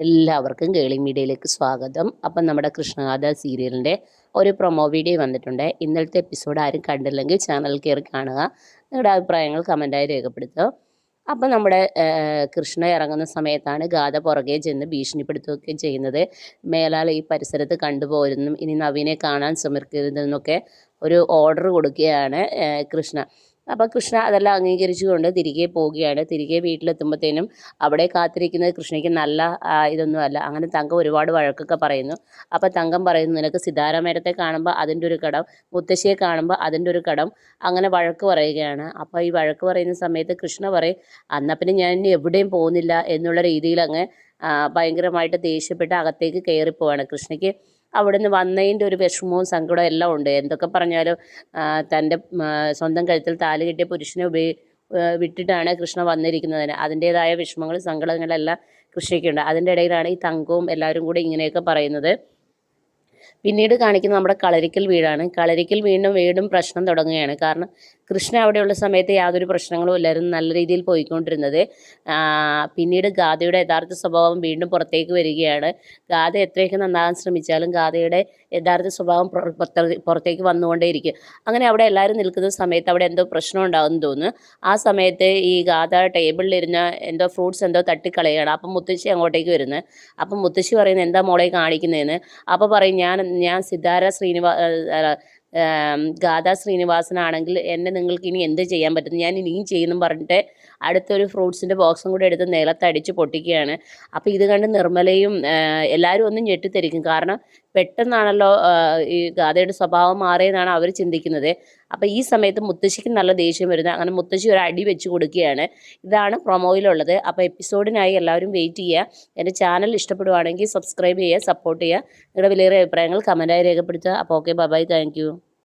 എല്ലാവർക്കും കേളി മീഡിയയിലേക്ക് സ്വാഗതം. അപ്പം നമ്മുടെ കൃഷ്ണഗാഥ സീരിയലിന്റെ ഒരു പ്രൊമോ വീഡിയോ വന്നിട്ടുണ്ട്. ഇന്നലത്തെ എപ്പിസോഡ് ആരും കണ്ടില്ലെങ്കിൽ ചാനൽ കയറി കാണുക. നിങ്ങളുടെ അഭിപ്രായങ്ങൾ കമന്റായി രേഖപ്പെടുത്തുക. അപ്പം നമ്മുടെ കൃഷ്ണ ഇറങ്ങുന്ന സമയത്താണ് ഗാഥ പുറകെ ചെന്ന് ഭീഷണിപ്പെടുത്തുകയൊക്കെ ചെയ്യുന്നത്. മേലാൽ ഈ പരിസരത്ത് കണ്ടുപോരുന്നും ഇനി നവീനെ കാണാൻ ശ്രമിക്കരുതെന്നൊക്കെ ഒരു ഓർഡർ കൊടുക്കുകയാണ് കൃഷ്ണ. അപ്പോൾ കൃഷ്ണ അതെല്ലാം അംഗീകരിച്ചുകൊണ്ട് തിരികെ പോവുകയാണ്. തിരികെ വീട്ടിലെത്തുമ്പോഴത്തേനും അവിടെ കാത്തിരിക്കുന്നത് കൃഷ്ണയ്ക്ക് നല്ല ഇതൊന്നുമല്ല അങ്ങനെ തങ്കം ഒരുപാട് വഴക്കൊക്കെ പറയുന്നു. അപ്പോൾ തങ്കം പറയുന്നു നിനക്ക് സിതാരാമേരത്തെ കാണുമ്പോൾ അതിന്റെ ഒരു കടം മുത്തശ്ശിയെ കാണുമ്പോൾ അതിന്റെ ഒരു കടം അങ്ങനെ വഴക്ക് പറയുകയാണ്. അപ്പോൾ ഈ വഴക്ക് പറയുന്ന സമയത്ത് കൃഷ്ണ പറയും എന്നാൽ പിന്നെ ഞാൻ എവിടെയും പോകുന്നില്ല എന്നുള്ള രീതിയിൽ അങ്ങ് ഭയങ്കരമായിട്ട് ദേഷ്യപ്പെട്ട് അകത്തേക്ക് കയറിപ്പോവാണ്. കൃഷ്ണയ്ക്ക് അവിടെ നിന്ന് വന്നതിന്റെ ഒരു വിഷമവും സങ്കടവും എല്ലാം ഉണ്ട്. എന്തൊക്കെ പറഞ്ഞാലും തന്റെ സ്വന്തം കഴുത്തിൽ താൽ കിട്ടിയ പുരുഷനെ ഉപയോഗി വിട്ടിട്ടാണ് കൃഷ്ണ വന്നിരിക്കുന്നതിന്. അതിന്റേതായ വിഷമങ്ങളും സങ്കടങ്ങളെല്ലാം കൃഷ്ണയ്ക്കുണ്ട്. അതിന്റെ ഇടയിലാണ് ഈ തങ്കവും എല്ലാവരും കൂടി ഇങ്ങനെയൊക്കെ പറയുന്നത്. പിന്നീട് കാണിക്കുന്നത് നമ്മുടെ കളരിക്കൽ വീടാണ്. കളരിക്കൽ വീണ്ടും വീണ്ടും പ്രശ്നം തുടങ്ങുകയാണ്. കാരണം കൃഷ്ണ അവിടെയുള്ള സമയത്ത് യാതൊരു പ്രശ്നങ്ങളും ഇല്ലായിരുന്നു. നല്ല രീതിയിൽ പോയിക്കൊണ്ടിരുന്നത്. പിന്നീട് ഗാഥയുടെ യഥാർത്ഥ സ്വഭാവം വീണ്ടും പുറത്തേക്ക് വരികയാണ്. ഗാഥ എത്രയൊക്കെ നന്നാകാൻ ശ്രമിച്ചാലും ഗാഥയുടെ യഥാർത്ഥ സ്വഭാവം പുറത്തേക്ക് വന്നുകൊണ്ടേയിരിക്കും. അങ്ങനെ അവിടെ എല്ലാവരും നിൽക്കുന്ന സമയത്ത് അവിടെ എന്തോ പ്രശ്നം ഉണ്ടാകുമെന്ന് തോന്നുന്നു. ആ സമയത്ത് ഈ ഗാഥ ടേബിളിലിരുന്ന എന്തോ ഫ്രൂട്ട്സ് എന്തോ തട്ടിക്കളയുകയാണ്. അപ്പം മുത്തശ്ശി അങ്ങോട്ടേക്ക് വരുന്നത് അപ്പം മുത്തശ്ശി പറയുന്നത് എന്താ മോളെ കാണിക്കുന്നതെന്ന്? അപ്പോൾ പറയും ഞാൻ ഞാൻ ഞാൻ സിദ്ധാര ശ്രീനിവാ ഗാഥ ശ്രീനിവാസനാണെങ്കിൽ എന്നെ നിങ്ങൾക്ക് ഇനി എന്ത് ചെയ്യാൻ പറ്റും? ഞാൻ ഇനിയും ചെയ്യുന്നു പറഞ്ഞിട്ട് അടുത്തൊരു ഫ്രൂട്ട്സിന്റെ ബോക്സും കൂടി എടുത്ത് നിലത്തടിച്ച് പൊട്ടിക്കുകയാണ്. അപ്പോൾ ഇത് കണ്ട് നിർമ്മലയും എല്ലാവരും ഒന്നും ഞെട്ടിത്തെരിക്കും. കാരണം പെട്ടെന്നാണല്ലോ ഈ ഗാഥയുടെ സ്വഭാവം മാറിയെന്നാണ് അവർ ചിന്തിക്കുന്നത്. അപ്പോൾ ഈ സമയത്ത് മുത്തശ്ശിക്ക് നല്ല ദേഷ്യം വരുന്നത് അങ്ങനെ മുത്തശ്ശി ഒരു അടി വെച്ച് കൊടുക്കുകയാണ്. ഇതാണ് പ്രൊമോയിലുള്ളത്. അപ്പോൾ എപ്പിസോഡിനായി എല്ലാവരും വെയിറ്റ് ചെയ്യുക. എന്റെ ചാനൽ ഇഷ്ടപ്പെടുവാണെങ്കിൽ സബ്സ്ക്രൈബ് ചെയ്യുക സപ്പോർട്ട് ചെയ്യുക. നിങ്ങളുടെ വിലയേറെ അഭിപ്രായങ്ങൾ കമന്റായി രേഖപ്പെടുത്തുക. അപ്പോൾ ഓക്കെ ബൈ താങ്ക്